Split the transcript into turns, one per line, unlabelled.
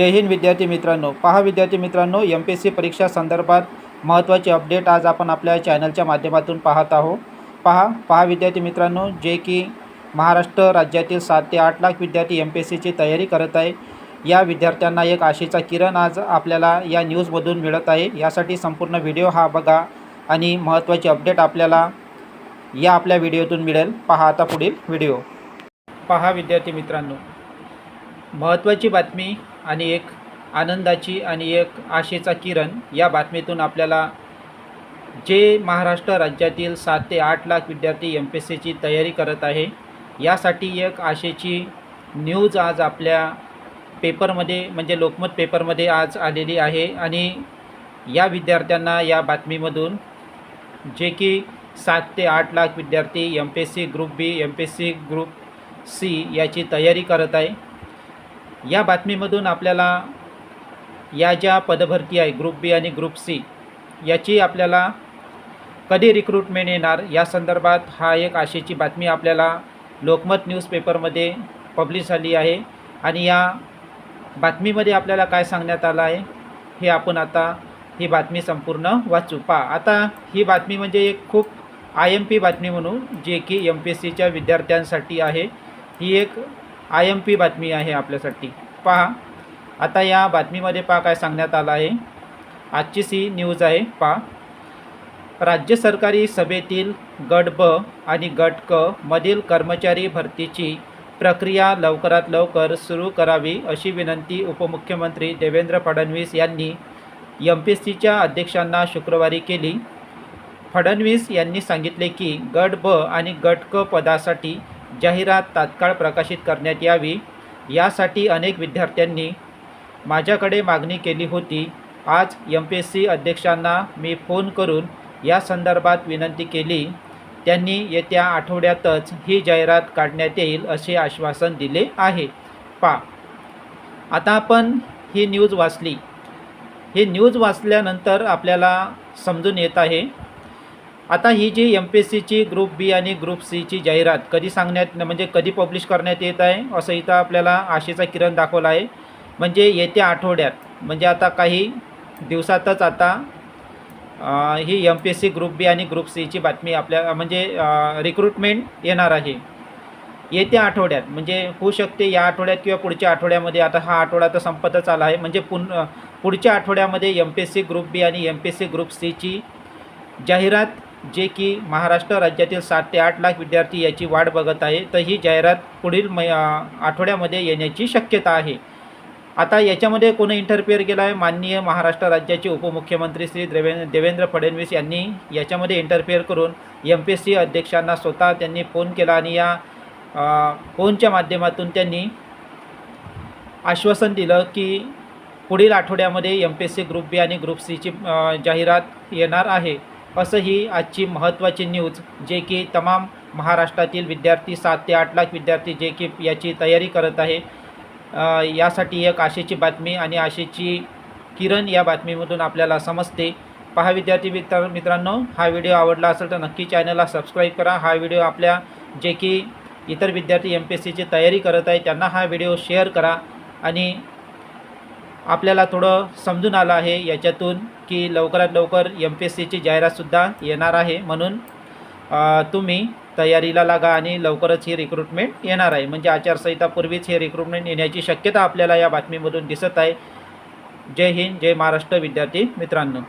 जय हिंद विद्यार्थी मित्रांनो. पहा विद्यार्थी मित्रांनो एम पी एस सी परीक्षा संदर्भात महत्त्वाचे अपडेट आज आपण आपल्या चॅनलच्या माध्यमातून पाहत आहोत. पहा पहा विद्यार्थी मित्रांनो जे की महाराष्ट्र राज्यातील सात ते आठ लाख विद्यार्थी एम पी एस सीची तयारी करत आहे. या विद्यार्थ्यांना एक आशेचा किरण आज आपल्याला या न्यूजमधून मिळत आहे. यासाठी संपूर्ण व्हिडिओ हा बघा आणि महत्त्वाचे अपडेट आपल्याला या आपल्या व्हिडिओतून मिळेल. पहा आता पुढील व्हिडिओ. पहा विद्यार्थी मित्रांनो महत्त्वाची बातमी आणि एक आनंदाची आणि एक आशेचा किरण या बातमीतून आपल्याला जे महाराष्ट्र राज्यातील सात ते आठ लाख विद्यार्थी एम पी एस सीची तयारी करत आहे यासाठी एक आशेची न्यूज आज आपल्या पेपरमध्ये म्हणजे लोकमत पेपरमध्ये आज आलेली आहे. आणि या विद्यार्थ्यांना या बातमीमधून जे की सात ते आठ लाख विद्यार्थी M P S C group B M P S C group C याची तयारी करत आहे. या बातमीमधून आपल्याला या ज्या पदभरती आहे ग्रुप बी आणि ग्रुप सी याची आपल्याला कधी रिक्रुटमेंट येणार या संदर्भात हा एक आशेची बातमी आपल्याला लोकमत न्यूजपेपरमध्ये पब्लिश झाली आहे. आणि या बातमीमध्ये आपल्याला काय सांगण्यात आलं आहे हे आपण आता ही बातमी संपूर्ण वाचू. पा आता ही बातमी म्हणजे एक खूप आय एम पी बातमी म्हणून जे की एम पी एस सीच्या विद्यार्थ्यांसाठी आहे. ही एक आय एम पी बातमी आहे आपल्यासाठी. पहा आता या बातमीमध्ये पहा काय सांगण्यात आलं आहे. आजची सी न्यूज आहे पहा. राज्य सरकारी सभेतील गट ब आणि गट क मधील कर्मचारी भरतीची प्रक्रिया लवकरात लवकर सुरू करावी अशी विनंती उपमुख्यमंत्री देवेंद्र फडणवीस यांनी एम पी एस सीच्या अध्यक्षांना शुक्रवारी केली. फडणवीस यांनी सांगितले की गट ब आणि गट क पदासाठी जाहिरात तात्काळ प्रकाशित करण्यात यावी. यासाठी अनेक विद्यार्थ्यांनी माझ्याकडे मागणी केली होती. आज एम पी एस सी अध्यक्षांना मी फोन करून या संदर्भात विनंती केली. त्यांनी येत्या आठवड्यातच ही जाहिरात काढण्यात येईल असे आश्वासन दिले आहे. पा. आता आपण ही न्यूज वाचली. ही न्यूज वाचल्यानंतर आपल्याला समजून येत आहे आता ही जी एम पी एस सीची ग्रुप बी आणि ग्रुप सीची जाहिरात कधी सांगण्यात म्हणजे कधी पब्लिश करण्यात येत आहे असं इथं आपल्याला आशेचा किरण दाखवला आहे. म्हणजे येत्या आठवड्यात म्हणजे आता काही दिवसातच आता ही M P S C group B आणि ग्रुप सीची बातमी आपल्या म्हणजे रिक्रुटमेंट येणार आहे. येत्या आठवड्यात म्हणजे होऊ शकते या आठवड्यात किंवा पुढच्या आठवड्यामध्ये आता हा आठवडा तर संपतच आला आहे. म्हणजे पुन पुढच्या आठवड्यामध्ये M P S C group B आणि M P S C group सीची जाहिरात जे की महाराष्ट्र राज्यातील सात ते आठ लाख विद्यार्थी याची वाट बघत आहे तर ही जाहिरात पुढील मै आठवड्यामध्ये येण्याची शक्यता आहे. आता याच्यामध्ये कोणी इंटरफिअर केला आहे माननीय महाराष्ट्र राज्याचे उपमुख्यमंत्री श्री देवेंद्र देवेंद्र फडणवीस यांनी याच्यामध्ये इंटरफिअर करून एम पी एस सी अध्यक्षांना स्वतः त्यांनी फोन केला आणि या फोनच्या माध्यमातून त्यांनी आश्वासन दिलं की पुढील आठवड्यामध्ये M P S C group B आणि ग्रुप सीची जाहिरात येणार आहे. असं ही आजची महत्त्वाची न्यूज जे की तमाम महाराष्ट्रातील विद्यार्थी सात ते आठ लाख विद्यार्थी जे की याची तयारी करत आहे यासाठी एक आशेची बातमी आणि आशेची किरण या बातमीमधून आपल्याला समजते. पहा विद्यार्थी मित्र मित्रांनो हा व्हिडिओ आवडला असेल तर नक्की चॅनलला सबस्क्राईब करा. हा व्हिडिओ आपल्या जे की इतर विद्यार्थी एम पी एस सीची तयारी करत आहे त्यांना हा व्हिडिओ शेअर करा आणि आपल्याला थोडं समजून आलं आहे याच्यातून की लवकरात लवकर एम पी एस सीची जाहिरातसुद्धा येणार आहे म्हणून तुम्ही तयारीला लागा आणि लवकरच ही रिक्रुटमेंट येणार आहे. म्हणजे आचारसंहितापूर्वीच हे रिक्रुटमेंट येण्याची शक्यता आपल्याला या बातमीमधून दिसत आहे. जय हिंद जय महाराष्ट्र विद्यार्थी मित्रांनो.